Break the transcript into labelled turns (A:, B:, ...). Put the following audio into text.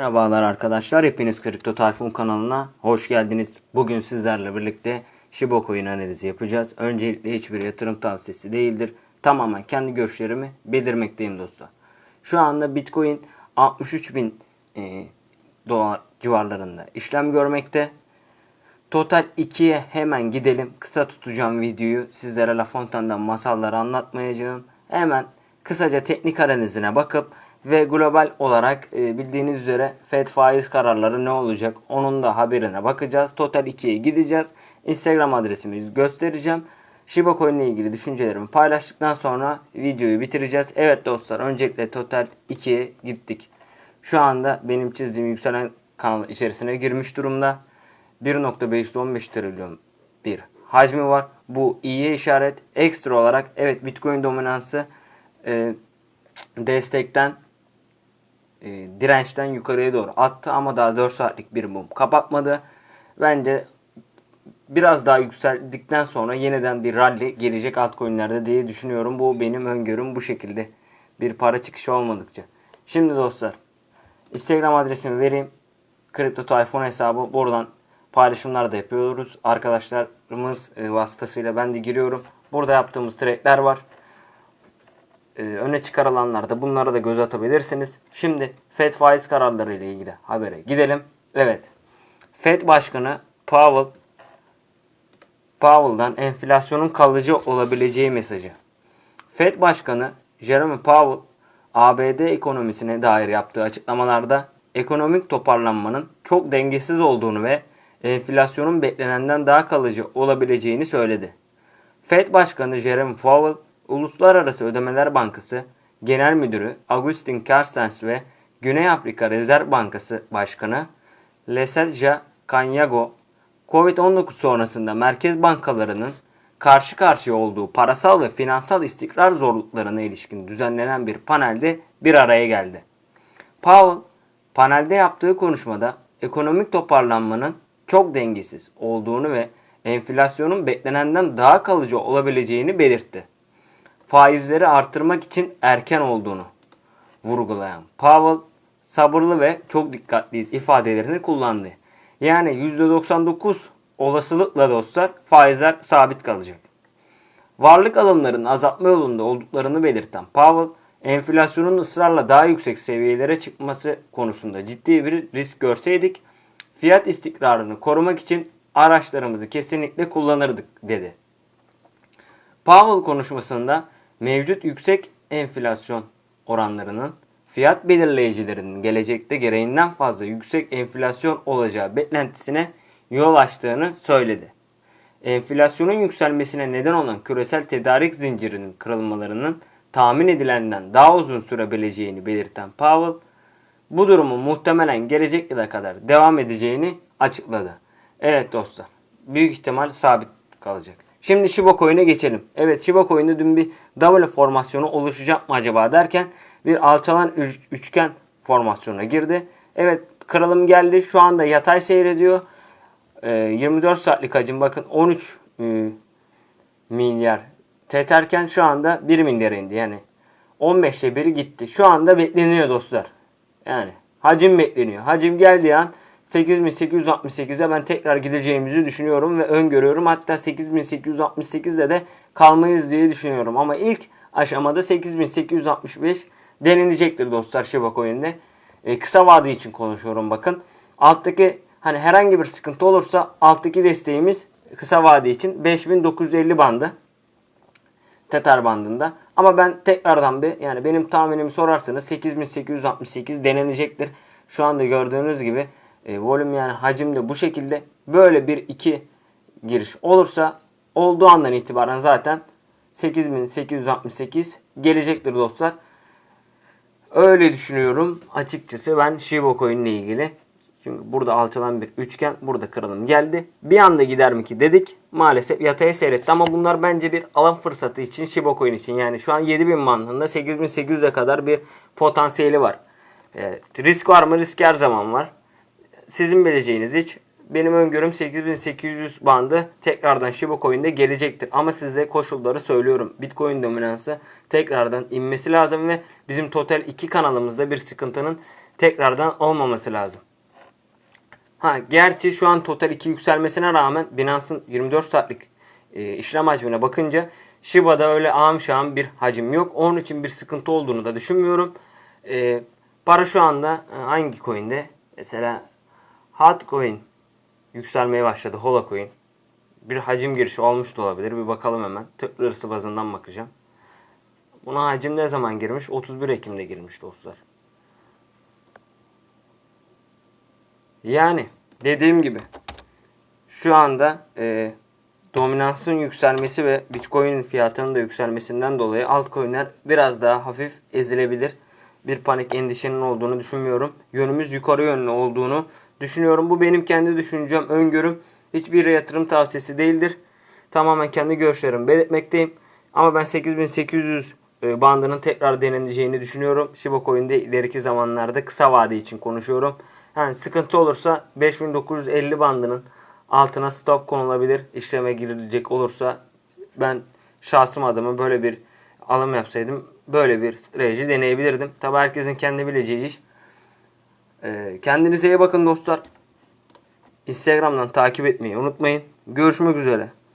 A: Merhabalar arkadaşlar. Hepiniz Kripto Tayfun kanalına hoş geldiniz. Bugün sizlerle birlikte Shiba Coin analizi yapacağız. Öncelikle hiçbir yatırım tavsiyesi değildir. Tamamen kendi görüşlerimi bildirmekteyim dostlar. Şu anda Bitcoin 63 bin e, dolar civarlarında işlem görmekte. Total 2'ye hemen gidelim. Kısa tutacağım videoyu. Sizlere La Fontaine'den masalları anlatmayacağım. Hemen kısaca teknik analizine bakıp ve global olarak e, bildiğiniz üzere Fed faiz kararları ne olacak onun da haberine bakacağız. Total 2'ye gideceğiz. Instagram adresimizi göstereceğim. Shiba Coin ile ilgili düşüncelerimi paylaştıktan sonra videoyu bitireceğiz. Evet dostlar öncelikle Total 2'ye gittik. Şu anda benim çizdiğim yükselen kanal içerisine girmiş durumda. 1.515 trilyon bir hacmi var. Bu iyiye işaret. Ekstra olarak evet Bitcoin dominansı e, destekten e, dirençten yukarıya doğru attı ama daha 4 saatlik bir mum kapatmadı. Bence biraz daha yükseldikten sonra yeniden bir rally gelecek altcoin'lerde diye düşünüyorum. Bu benim öngörüm bu şekilde. Bir para çıkışı olmadıkça. Şimdi dostlar Instagram adresimi vereyim. Kripto Tayfun hesabı buradan paylaşımlar da yapıyoruz. Arkadaşlarımız e, vasıtasıyla ben de giriyorum. Burada yaptığımız trade'ler var. E, öne çıkarılanlarda bunlara da göz atabilirsiniz. Şimdi Fed faiz kararları ile ilgili habere gidelim. Evet. Fed Başkanı Powell Powell'dan enflasyonun kalıcı olabileceği mesajı. Fed Başkanı Jerome Powell ABD ekonomisine dair yaptığı açıklamalarda ekonomik toparlanmanın çok dengesiz olduğunu ve enflasyonun beklenenden daha kalıcı olabileceğini söyledi. Fed Başkanı Jerome Powell, Uluslararası Ödemeler Bankası Genel Müdürü Agustin Carstens ve Güney Afrika Rezerv Bankası Başkanı Leselja Kanyago, Covid-19 sonrasında merkez bankalarının karşı karşıya olduğu parasal ve finansal istikrar zorluklarına ilişkin düzenlenen bir panelde bir araya geldi. Powell, panelde yaptığı konuşmada ekonomik toparlanmanın çok dengesiz olduğunu ve enflasyonun beklenenden daha kalıcı olabileceğini belirtti. Faizleri artırmak için erken olduğunu vurgulayan Powell, sabırlı ve çok dikkatliyiz ifadelerini kullandı. Yani %99 olasılıkla dostlar faizler sabit kalacak. Varlık alımlarının azaltma yolunda olduklarını belirten Powell, enflasyonun ısrarla daha yüksek seviyelere çıkması konusunda ciddi bir risk görseydik, fiyat istikrarını korumak için araçlarımızı kesinlikle kullanırdık dedi. Powell konuşmasında mevcut yüksek enflasyon oranlarının fiyat belirleyicilerinin gelecekte gereğinden fazla yüksek enflasyon olacağı beklentisine yol açtığını söyledi. Enflasyonun yükselmesine neden olan küresel tedarik zincirinin kırılmalarının tahmin edilenden daha uzun sürebileceğini belirten Powell, bu durumun muhtemelen gelecek yıla kadar devam edeceğini açıkladı. Evet dostlar, büyük ihtimal sabit kalacak. Şimdi Shiba Coin'e geçelim. Evet Shiba Coin'de dün bir W formasyonu oluşacak mı acaba derken bir alçalan üç- üçgen formasyonuna girdi. Evet kırılım geldi. Şu anda yatay seyrediyor. Ee, 24 saatlik hacim bakın 13 e, milyar teterken şu anda 1 milyara indi. Yani 15'te biri gitti. Şu anda bekleniyor dostlar. Yani hacim bekleniyor. Hacim geldiği an 8868'e ben tekrar gideceğimizi düşünüyorum ve öngörüyorum. Hatta 8868'de de kalmayız diye düşünüyorum. Ama ilk aşamada 8865 denilecektir dostlar Shiba Coin'de. E, kısa vade için konuşuyorum bakın. Alttaki hani herhangi bir sıkıntı olursa alttaki desteğimiz kısa vade için 5950 bandı. Tether bandında. Ama ben tekrardan bir yani benim tahminimi sorarsanız 8868 denenecektir. Şu anda gördüğünüz gibi e, volüm yani hacim de bu şekilde böyle bir iki giriş olursa olduğu andan itibaren zaten 8868 gelecektir dostlar. Öyle düşünüyorum açıkçası ben Shiba Coin ile ilgili. Çünkü burada alçalan bir üçgen, burada kırılım geldi. Bir anda gider mi ki dedik. Maalesef yataya seyretti ama bunlar bence bir alım fırsatı için Shiba Coin için. Yani şu an 7000 bandında 8800'e kadar bir potansiyeli var. Evet, risk var mı? Risk her zaman var. Sizin bileceğiniz hiç. Benim öngörüm 8800 bandı tekrardan Shiba Coin'de gelecektir. Ama size koşulları söylüyorum. Bitcoin dominansı tekrardan inmesi lazım ve bizim Total 2 kanalımızda bir sıkıntının tekrardan olmaması lazım. Ha gerçi şu an total 2 yükselmesine rağmen Binance'ın 24 saatlik e, işlem hacmine bakınca Shiba'da öyle ağam şahım bir hacim yok. Onun için bir sıkıntı olduğunu da düşünmüyorum. E, para şu anda e, hangi coin'de? Mesela Hotcoin yükselmeye başladı. Holacoin. Bir hacim girişi olmuş da olabilir. Bir bakalım hemen. Lirası bazından bakacağım. Buna hacim ne zaman girmiş? 31 Ekim'de girmiş dostlar. Yani dediğim gibi şu anda e, dominansın yükselmesi ve Bitcoin fiyatının da yükselmesinden dolayı altcoin'ler biraz daha hafif ezilebilir. Bir panik endişenin olduğunu düşünmüyorum. Yönümüz yukarı yönlü olduğunu düşünüyorum. Bu benim kendi düşüncem, öngörüm. Hiçbir yatırım tavsiyesi değildir. Tamamen kendi görüşlerimi belirtmekteyim. Ama ben 8800 e, bandının tekrar deneneceğini düşünüyorum. Shiba Coin'de ileriki zamanlarda kısa vade için konuşuyorum. Yani sıkıntı olursa 5950 bandının altına stop konulabilir. İşleme girilecek olursa ben şahsım adıma böyle bir alım yapsaydım böyle bir strateji deneyebilirdim. Tabi herkesin kendi bileceği iş. Ee, kendinize iyi bakın dostlar. Instagram'dan takip etmeyi unutmayın. Görüşmek üzere.